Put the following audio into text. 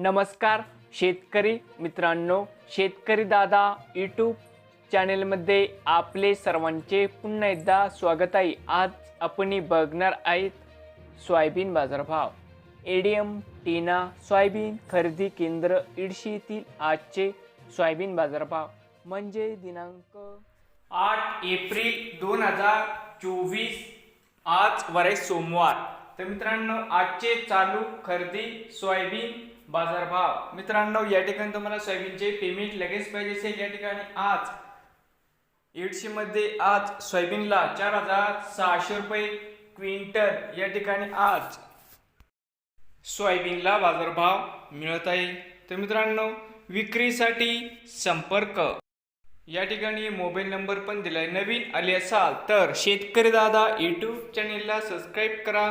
नमस्कार शेतकरी मित्रांनो शेतकरी दादा यूट्यूब चॅनेलमध्ये आपले सर्वांचे पुन्हा एकदा स्वागत आहे. आज आपण बघणार आहेत सोयाबीन बाजारभाव. एडीएम टीना सोयाबीन खरेदी केंद्र इडशी येथील आजचे सोयाबीन बाजारभाव. म्हणजे दिनांक आठ एप्रिल दोन हजार चोवीस आज वरे सोमवार. तर मित्रांनो आजचे चालू खरेदी सोयाबीन बाजारभाव. मित्रांनो या ठिकाणी तुम्हाला सोयाबीनचे पेमेंट लगेच पाहिजे असेल. या ठिकाणी आज एडशी मध्ये आज सोयाबीनला चार हजार सहाशे रुपये क्विंटल. या ठिकाणी आज सोयाबीनला बाजारभाव मिळत आहे. तर मित्रांनो विक्रीसाठी संपर्क. या ठिकाणी मोबाईल नंबर पण दिला आहे नवीन आले असाल तर शेतकरी दादा यूट्यूब चॅनेलला सबस्क्राईब करा.